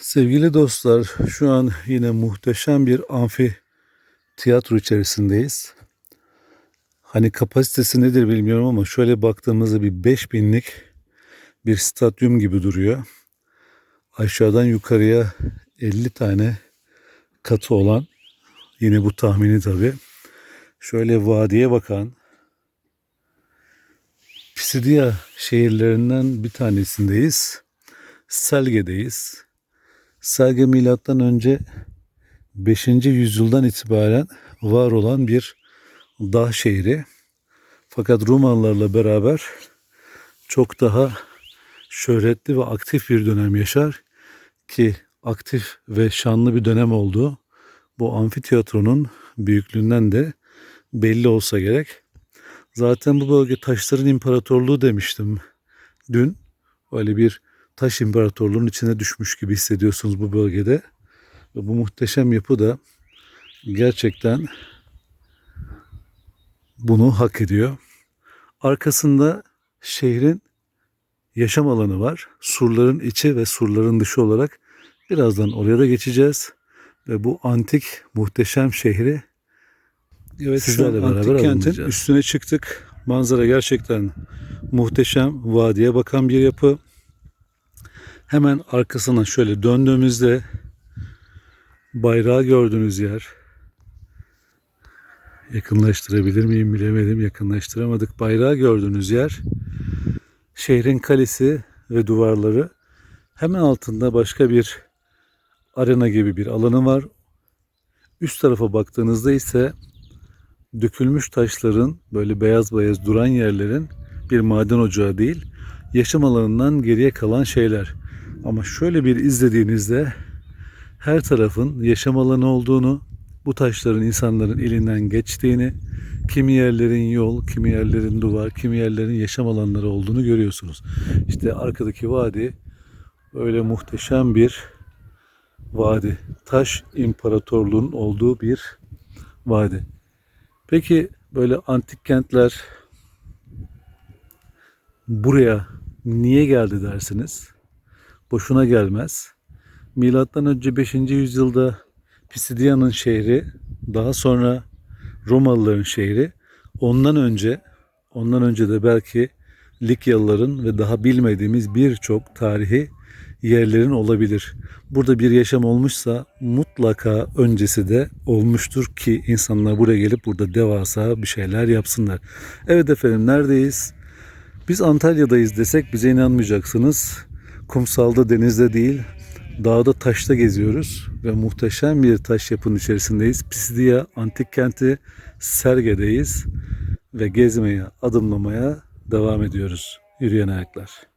Sevgili dostlar, şu an yine muhteşem bir amfi tiyatro içerisindeyiz. Hani kapasitesi nedir bilmiyorum ama şöyle baktığımızda bir 5000'lik bir stadyum gibi duruyor. Aşağıdan yukarıya 50 tane katı olan, yine bu tahmini tabii. Şöyle vadiye bakan, Pisidia şehirlerinden bir tanesindeyiz. Selge'deyiz. Selge milattan önce 5. yüzyıldan itibaren var olan bir dağ şehri. Fakat Romalılarla beraber çok daha şöhretli ve aktif bir dönem yaşar ki aktif ve şanlı bir dönem oldu. Bu amfiteyatronun büyüklüğünden de belli olsa gerek. Zaten bu bölge taşların imparatorluğu demiştim dün. Öyle bir taş imparatorluğunun içine düşmüş gibi hissediyorsunuz bu bölgede. Ve bu muhteşem yapı da gerçekten bunu hak ediyor. Arkasında şehrin yaşam alanı var. Surların içi ve surların dışı olarak birazdan oraya da geçeceğiz. Ve bu antik muhteşem şehri evet, sizlerle beraber antik kentin üstüne çıktık. Manzara gerçekten muhteşem. Vadiye bakan bir yapı. Hemen arkasına şöyle döndüğümüzde bayrağı gördüğünüz yer. Yakınlaştırabilir miyim bilemedim. Yakınlaştıramadık. Bayrağı gördüğünüz yer. Şehrin kalesi ve duvarları. Hemen altında başka bir arena gibi bir alanı var. Üst tarafa baktığınızda ise dökülmüş taşların böyle beyaz beyaz duran yerlerin bir maden ocağı değil, yaşam alanından geriye kalan şeyler. Ama şöyle bir izlediğinizde her tarafın yaşam alanı olduğunu, bu taşların insanların elinden geçtiğini, kimi yerlerin yol, kimi yerlerin duvar, kimi yerlerin yaşam alanları olduğunu görüyorsunuz. İşte arkadaki vadi öyle muhteşem bir vadi. Taş imparatorluğunun olduğu bir vadi. Peki böyle antik kentler buraya niye geldi dersiniz? Boşuna gelmez. Milattan önce 5. yüzyılda Pisidia'nın şehri, daha sonra Romalıların şehri, ondan önce ondan önce de belki Likyalıların ve daha bilmediğimiz birçok tarihi yerlerin olabilir. Burada bir yaşam olmuşsa mutlaka öncesi de olmuştur ki insanlar buraya gelip burada devasa bir şeyler yapsınlar. Evet efendim neredeyiz? Biz Antalya'dayız desek bize inanmayacaksınız. Kumsalda, denizde değil, dağda, taşta geziyoruz ve muhteşem bir taş yapının içerisindeyiz. Pisidia Antik Kenti Serge'deyiz ve gezmeye, adımlamaya devam ediyoruz. Yürüyen ayaklar.